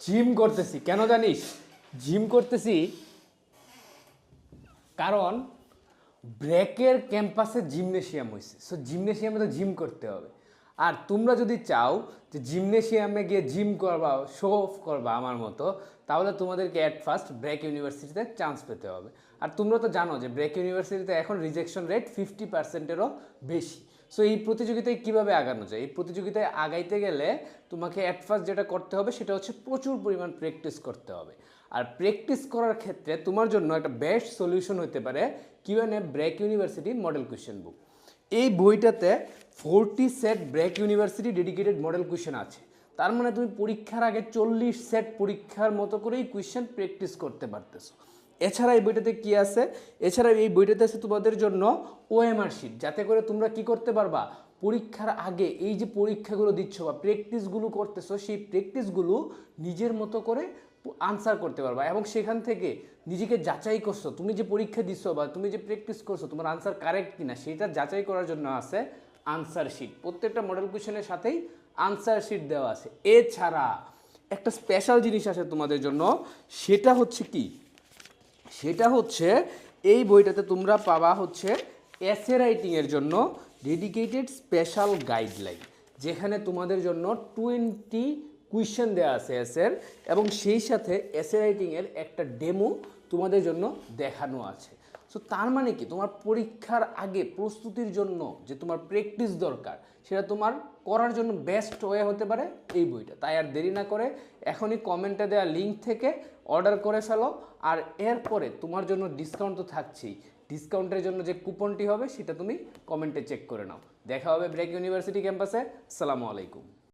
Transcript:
Gym করতেছি, কেন জানিস? জিম করতেছি কারণ ব্রেকের ক্যাম্পাসে জিমনেশিয়াম হয়েছে সো জিমনেশিয়ামে তো জিম করতে হবে। আর তোমরা যদি চাও যে জিমনেশিয়ামে গিয়ে জিম করবা শো অফ করবা আমার মতো, তাহলে তোমাদেরকে অ্যাট ফার্স্ট ব্রেক ইউনিভার্সিটিতে চান্স পেতে হবে। আর তোমরা তো জানো যে ব্রেক ইউনিভার্সিটিতে এখন রিজেকশন রেট ফিফটি পার্সেন্টেরও বেশি। সো এই প্রতিযোগিতায় কীভাবে আগানো যায়? এই প্রতিযোগিতায় আগাইতে গেলে তোমাকে অ্যাট যেটা করতে হবে, সেটা হচ্ছে প্রচুর পরিমাণ প্র্যাকটিস করতে হবে। আর প্র্যাকটিস করার ক্ষেত্রে তোমার জন্য একটা বেস্ট সলিউশন হতে পারে QnA BRAC university model question book এই বইটাতে forty set BRAC university dedicated model question আছে। তার মানে তুমি পরীক্ষার আগে চল্লিশ সেট পরীক্ষার মতো করেই কোয়েশ্চেন প্র্যাকটিস করতে পারতেছো। এছাড়া এই বইটাতে কি আছে? এছাড়া এই বইটাতে আছে তোমাদের জন্য ওএমআর শিট যাতে করে তোমরা কি করতে পারবা? পরীক্ষার আগে এই যে পরীক্ষাগুলো দিচ্ছ বা প্র্যাকটিসগুলো করতেছো, সেই প্র্যাকটিসগুলো নিজের মতো করে আনসার করতে পারবা এবং সেখান থেকে নিজেকে যাচাই করছ। তুমি যে পরীক্ষা দিচ্ছ বা তুমি যে প্র্যাকটিস করছ, তোমার আনসার কারেক্ট কিনা, সেটা যাচাই করার জন্য আছে আনসার শিট প্রত্যেকটা মডেল কোয়েশনের সাথেই আনসার শিট দেওয়া আছে। এছাড়া একটা স্পেশাল জিনিস আছে তোমাদের জন্য, সেটা হচ্ছে কি? সেটা হচ্ছে, এই বইটাতে তোমরা পাওয়া হচ্ছে এসে রাইটিংয়ের জন্য ডেডিকেটেড স্পেশাল গাইডলাইন যেখানে তোমাদের জন্য টোয়েন্টি কুয়েশন দেওয়া আছে এসের এবং সেই সাথে এসে রাইটিংয়ের একটা ডেমো তোমাদের জন্য দেখানো আছে। সো তার মানে কি? তোমার পরীক্ষার আগে প্রস্তুতির জন্য যে তোমার প্র্যাকটিস দরকার, সেটা তোমার করার জন্য বেস্ট ওয়ে হতে পারে এই বইটা। তাই আর দেরি না করে এখনই কমেন্টে দেওয়া লিঙ্ক থেকে অর্ডার করে ফেলো। আর এরপরে তোমার জন্য ডিসকাউন্ট তো থাকছেই। ডিসকাউন্টের জন্য যে কুপনটি হবে, সেটা তুমি কমেন্টে চেক করে নাও। দেখা হবে ব্রেক ইউনিভার্সিটি ক্যাম্পাসে সালামু আলাইকুম।